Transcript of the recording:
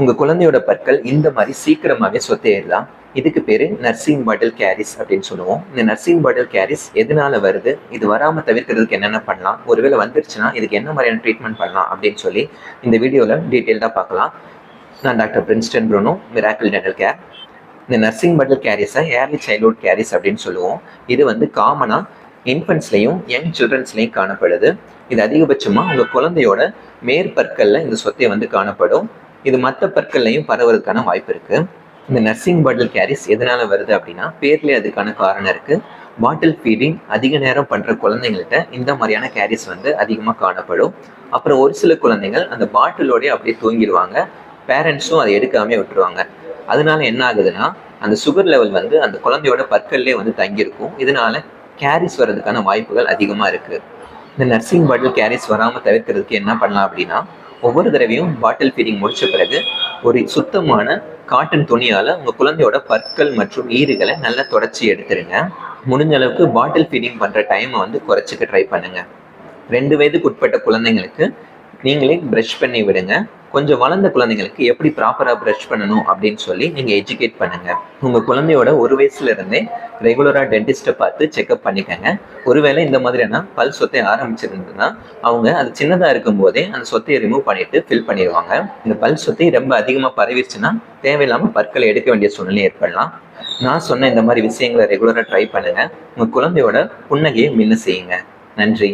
உங்க குழந்தையோட பற்கள் இந்த மாதிரி சீக்கிரமாவே சொத்தேறலாம். இதுக்கு பேரு நர்சிங் பாட்டில் கேரிஸ் அப்படின்னு சொல்லுவோம். இந்த நர்சிங் பாட்டில் கேரிஸ் எதனால வருது? இது வராம தவிர்க்கிறதுக்கு என்னென்ன பண்ணலாம்? ஒருவேளை வந்துருச்சுன்னா இதுக்கு என்ன மாதிரியான ட்ரீட்மெண்ட் பண்ணலாம் அப்படின்னு சொல்லி இந்த வீடியோல டீட்டெயில்டாக பார்க்கலாம். நான் doctor Princeton Bruno miracle dental care இந்த நர்சிங் பாட்டில் கேரிஸை ஏர்லி சைல்ட்ஹுட் கேரிஸ் அப்படின்னு சொல்லுவோம். இது வந்து காமனாக இன்ஃபென்ட்ஸ்லையும் யங் சில்ட்ரன்ஸ்லையும் காணப்படுது. இது அதிகபட்சமாக உங்கள் குழந்தையோட மேற்பற்களில் இந்த சொத்தை வந்து காணப்படும். இது மற்ற பற்கள்லையும் பரவுறதுக்கான வாய்ப்பு இருக்கு. இந்த நர்சிங் பாட்டில் கேரிஸ் எதனால வருது அப்படின்னா பேர்லேயே அதுக்கான காரணம் இருக்கு. பாட்டில் ஃபீடிங் அதிக நேரம் பண்ற குழந்தைங்கள்ட்ட இந்த மாதிரியான கேரிஸ் வந்து அதிகமாக காணப்படும். அப்புறம் ஒரு சில குழந்தைகள் அந்த பாட்டிலோடய அப்படியே தூங்கிடுவாங்க. பேரண்ட்ஸும் அதை எடுக்காமே விட்டுருவாங்க. அதனால என்ன ஆகுதுன்னா அந்த சுகர் லெவல் வந்து அந்த குழந்தையோட பற்கள்லேயே வந்து தங்கியிருக்கும். இதனால கேரிஸ் வர்றதுக்கான வாய்ப்புகள் அதிகமாக இருக்கு. இந்த நர்சிங் பாட்டில் கேரிஸ் வராமல் தவிர்க்கிறதுக்கு என்ன பண்ணலாம் அப்படின்னா ஒவ்வொரு தடவையும் பாட்டில் ஃபீடிங் முடிச்ச பிறகு ஒரு சுத்தமான காட்டன் துணியால் உங்கள் குழந்தையோட பற்கள் மற்றும் ஈறுகளை நல்லா தொடச்சி எடுத்துருங்க. முடிஞ்ச அளவுக்கு பாட்டில் ஃபீடிங் பண்ணுற டைமை வந்து குறைச்சிக்க ட்ரை பண்ணுங்கள் ரெண்டு வயதுக்கு உட்பட்ட குழந்தைங்களுக்கு நீங்களே ப்ரஷ் பண்ணி விடுங்க. கொஞ்சம் வளர்ந்த குழந்தைங்களுக்கு எப்படி ப்ராப்பராக ப்ரஷ் பண்ணணும் அப்படின்னு சொல்லி நீங்கள் எஜுகேட் பண்ணுங்கள் உங்கள் குழந்தையோட ஒரு வயசுல இருந்தே ரெகுலராக டென்டிஸ்ட்டை பார்த்து செக்அப் பண்ணிக்கோங்க. ஒருவேளை இந்த மாதிரியான பல் சொத்தை ஆரம்பிச்சிருந்ததுன்னா அவங்க அது சின்னதாக இருக்கும் போதே அந்த சொத்தையை ரிமூவ் பண்ணிட்டு ஃபில் பண்ணிடுவாங்க. இந்த பல் சொத்தை ரொம்ப அதிகமாக பரவிடுச்சுன்னா தேவையில்லாமல் பற்களை எடுக்க வேண்டிய சூழ்நிலை ஏற்படலாம். நான் சொன்ன இந்த மாதிரி விஷயங்களை ரெகுலராக ட்ரை பண்ணுங்க. உங்கள் குழந்தையோட புன்னகையை மின்ன செய்யுங்க. நன்றி.